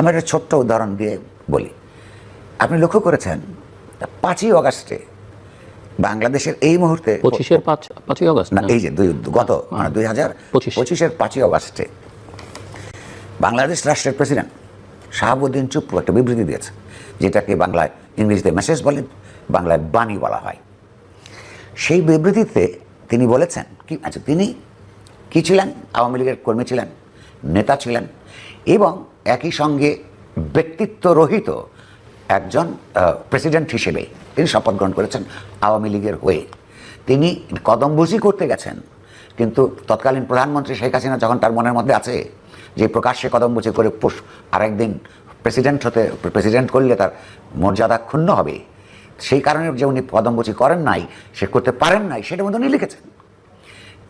আমি একটা ছোট্ট উদাহরণ দিয়ে বলি। আপনি লক্ষ্য করেছেন? পাঁচই অগাস্টে বাংলাদেশের এই মুহূর্তে পঁচিশের পাঁচ পাঁচই অগস্ট না এই যে দুই গত মানে দুই হাজার পঁচিশের পাঁচই অগাস্টে বাংলাদেশ রাষ্ট্রের প্রেসিডেন্ট শাহাবুদ্দিন চুপ্পু একটা বিবৃতি দিয়েছে যেটাকে বাংলায় ইংরেজিতে মেসেজ বলে বাংলায় বাণী বলা হয়। সেই বিবৃতিতে তিনি বলেছেন কি আচ্ছা তিনি কি ছিলেন? আওয়ামী লীগের কর্মী ছিলেন নেতা ছিলেন এবং একই সঙ্গে ব্যক্তিত্ব রহিত একজন প্রেসিডেন্ট হিসেবে তিনি শপথ গ্রহণ করেছেন আওয়ামী লীগের হয়ে। তিনি কদমবুজি করতে গেছেন, কিন্তু তৎকালীন প্রধানমন্ত্রী শেখ হাসিনা যখন তার মনের মধ্যে আছে যে প্রকাশ্যে কদমবুজি করে আরেকদিন প্রেসিডেন্ট হতে প্রেসিডেন্ট করলে তার মর্যাদা ক্ষুণ্ণ হবে। সেই কারণে যে উনি কদমবুজি করেন নাই, সে করতে পারেন নাই সেটার মধ্যে উনি লিখেছেন।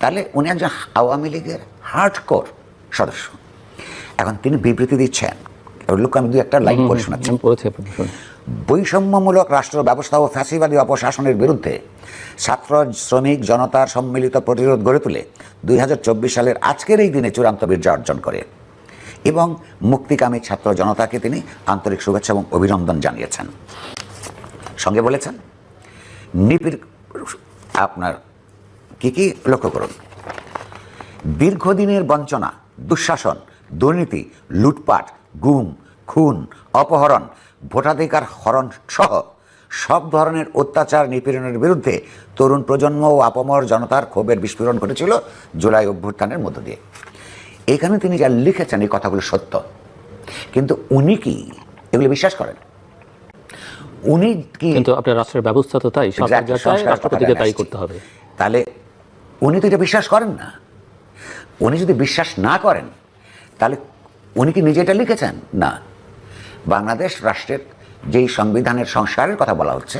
তাহলে উনি একজন আওয়ামী লীগের হার্ডকোর সদস্য। এখন তিনি বিবৃতি দিচ্ছেন। লোক আমি দু একটা লাইন করে শোনাচ্ছি। বৈষম্যমূলক রাষ্ট্র ব্যবস্থা ও ফ্যাসিবাদী অপশাসনের বিরুদ্ধে ছাত্র শ্রমিক জনতার সম্মিলিত প্রতিরোধ গড়ে তুলে দুই সালের আজকের এই দিনে চূড়ান্ত বিজয় অর্জন করে এবং মুক্তিকামী ছাত্র জনতাকে তিনি আন্তরিক শুভেচ্ছা এবং অভিনন্দন জানিয়েছেন। সঙ্গে বলেছেন নিপির আপনার কি কি লক্ষ্য করুন? দীর্ঘদিনের বঞ্চনা দুঃশাসন দুর্নীতি লুটপাট গুম খুন অপহরণ ভোটাধিকার হরণ সহ সব ধরনের অত্যাচার নিপীড়নের বিরুদ্ধে তরুণ প্রজন্ম ও আপমর জনতার ক্ষোভের বিস্ফোরণ ঘটেছিল জুলাই অভ্যুত্থানের মধ্য দিয়ে। এখানে তিনি যা লিখেছেন এই কথাগুলো সত্য। কিন্তু উনি কি? এগুলো বিশ্বাস করেন? উনি কি কিন্তু আপনার রাষ্ট্রের ব্যবস্থা তো তাই রাষ্ট্রপতিকে তাই করতে হবে। তাহলে উনি তো এটা বিশ্বাস করেন না। উনি যদি বিশ্বাস না করেন তাহলে উনি কি নিজে এটা লিখেছেন? না। বাংলাদেশ রাষ্ট্রের যেই সংবিধানের সংস্কারের কথা বলা হচ্ছে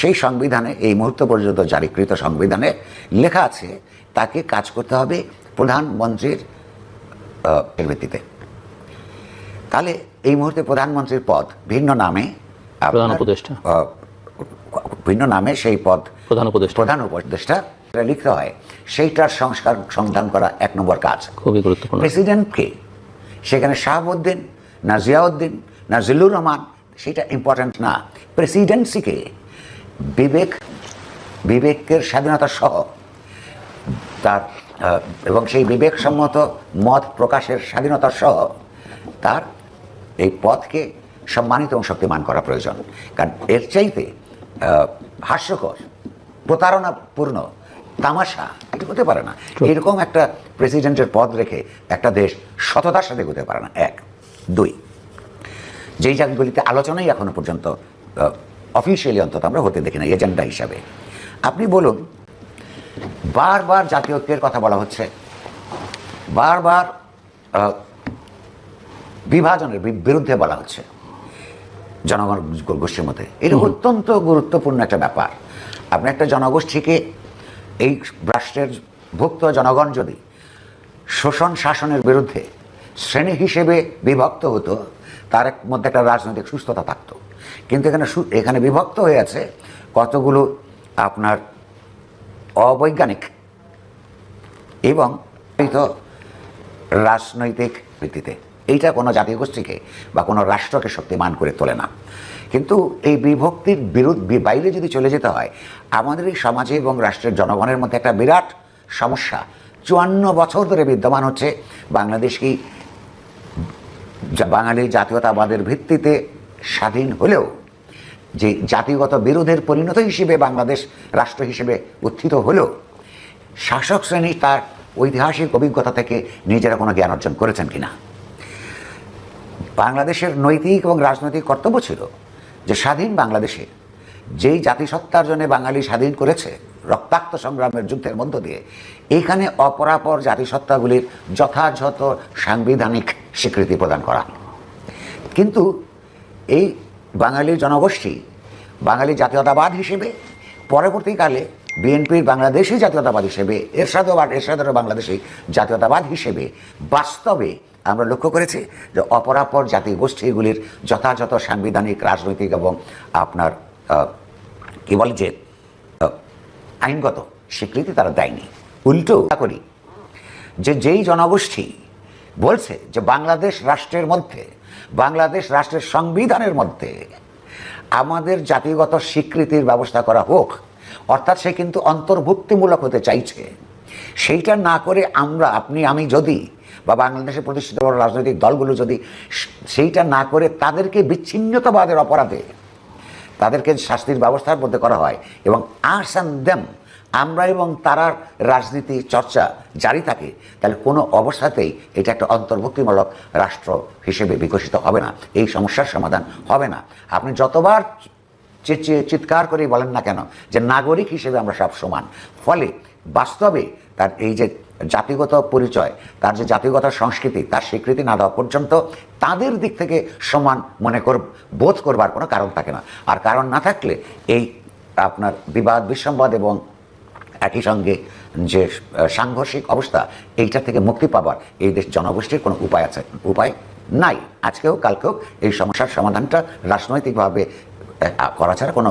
সেই সংবিধানে এই মুহূর্ত পর্যন্ত জারিকৃত সংবিধানে লেখা আছে তাকে কাজ করতে হবে প্রধানমন্ত্রীর এর ভিত্তিতে। তাহলে এই মুহূর্তে প্রধানমন্ত্রীর পদ ভিন্ন নামে উপদেষ্টা। ভিন্ন নামে সেই পদ প্রধান উপদেষ্টা। প্রধান উপদেষ্টা লিখতে হয়। সেইটার সংস্কার সন্ধান করা এক নম্বর কাজ। খুবই গুরুত্বপূর্ণ। প্রেসিডেন্টকে সেখানে শাহাবুদ্দিন, না জিয়াউদ্দিন, না জিল্লুর রহমান, সেটা ইম্পর্ট্যান্ট না। প্রেসিডেন্সিকে বিবেক, বিবেকের স্বাধীনতা সহ তার এবং সেই বিবেকসম্মত মত প্রকাশের স্বাধীনতা সহ তার এই পথকে সম্মানিত এবং শক্তিমান করা প্রয়োজন। কারণ এর চাইতে হাস্যকর, প্রতারণাপূর্ণ তামাশা এটা হতে পারে না। এরকম একটা প্রেসিডেন্টের পদ রেখে একটা দেশ সততার সাথে হতে পারে না। এক। দুই। যেই জায়গাগুলিতে আলোচনাই এখনও পর্যন্ত অফিসিয়ালি অন্তত আমরা হতে দেখি না এজেন্ডা হিসাবে। আপনি বলুন বারবার জাতীয় ঐক্যের কথা বলা হচ্ছে। বারবার বিভাজনের বিরুদ্ধে বলা হচ্ছে। জনগণ গোষ্ঠীর মধ্যে। এটা অত্যন্ত গুরুত্বপূর্ণ একটা ব্যাপার। আপনি একটা জনগোষ্ঠীকে এই রাষ্ট্রের ভুক্ত জনগণ যদি শোষণ শাসনের বিরুদ্ধে শ্রেণি হিসেবে বিভক্ত হতো, তার মধ্যে একটা রাজনৈতিক সুস্থতা থাকতো। কিন্তু এখানে এখানে বিভক্ত হয়ে আছে কতগুলো আপনার অবৈজ্ঞানিক এবং রাজনৈতিক ভিত্তিতে। এইটা কোনো জাতীয় গোষ্ঠীকে বা কোনো রাষ্ট্রকে শক্তিমান করে তোলে না। কিন্তু এই বিভক্তির বিরুদ্ধ বাইরে যদি চলে যেতে হয়, আমাদের এই সমাজে এবং রাষ্ট্রের জনগণের মধ্যে একটা বিরাট সমস্যা। চুয়ান্ন বছর ধরে বিদ্যমান হচ্ছে বাংলাদেশ কি বাঙালি জাতীয়তাবাদের ভিত্তিতে স্বাধীন হলেও যে জাতিগত বিরোধের পরিণত হিসেবে বাংলাদেশ রাষ্ট্র হিসেবে উত্থিত হলেও শাসক শ্রেণি তার ঐতিহাসিক অভিজ্ঞতা থেকে নিজেরা কোনো জ্ঞান অর্জন করেছেন কিনা? বাংলাদেশের নৈতিক এবং রাজনৈতিক কর্তব্য ছিল যে স্বাধীন বাংলাদেশে যেই জাতিসত্তার জন্য বাঙালি স্বাধীন করেছে, রক্তাক্ত সংগ্রামের যুদ্ধের মধ্য দিয়ে এইখানে অপরাপর জাতিসত্তাগুলির যথাযথ সাংবিধানিক স্বীকৃতি প্রদান করা। কিন্তু এই বাঙালি জনগোষ্ঠী, বাঙালি জাতীয়তাবাদ হিসেবে, পরবর্তীকালে বিএনপির বাংলাদেশি জাতীয়তাবাদ হিসেবে এরশাদাবাদ এরশাদের বাংলাদেশি জাতীয়তাবাদ হিসেবে, বাস্তবে আমরা লক্ষ্য করেছি যে অপরাপর জাতি গোষ্ঠীগুলির যথাযথ সাংবিধানিক, রাজনৈতিক এবং আপনার কি বলে যে আইনগত স্বীকৃতি তারা দেয়নি। উল্টো করি যে যেই জনগোষ্ঠী বলছে যে বাংলাদেশ রাষ্ট্রের মধ্যে, বাংলাদেশ রাষ্ট্রের সংবিধানের মধ্যে আমাদের জাতিগত স্বীকৃতির ব্যবস্থা করা হোক, অর্থাৎ সে কিন্তু অন্তর্ভুক্তিমূলক হতে চাইছে, সেইটা না করে আমরা, আপনি, আমি যদি বা বাংলাদেশে প্রতিষ্ঠিত বড় রাজনৈতিক দলগুলো যদি সেইটা না করে তাদেরকে বিচ্ছিন্নতাবাদের অপরাধে, তাদেরকে শাস্তির ব্যবস্থার মধ্যে করা হয় এবং আস অ্যান্ড দেম আমরা এবং তারার রাজনীতি চর্চা জারি থাকে, তাহলে কোনো অবস্থাতেই এটা একটা অন্তর্ভুক্তিমূলক রাষ্ট্র হিসেবে বিকশিত হবে না। এই সমস্যার সমাধান হবে না। আপনি যতবার চিৎকার করেই বলেন না কেন যে নাগরিক হিসেবে আমরা সব সমান। ফলে বাস্তবে তার এই যে জাতিগত পরিচয়, তার যে জাতিগত সংস্কৃতি, তার স্বীকৃতি না দেওয়া পর্যন্ত তাদের দিক থেকে সমান মনে কর, বোধ করবার কোনো কারণ থাকে না। আর কারণ না থাকলে এই আপনার বিবাদ, বিসম্বাদ এবং একই সঙ্গে যে সাংঘর্ষিক অবস্থা, এইটা থেকে মুক্তি পাবার এই দেশ জনগোষ্ঠীর কোনো উপায় আছে, উপায় নাই। আজকেও, কালকেও এই সমস্যার সমাধানটা রাজনৈতিকভাবে করা ছাড়া কোনো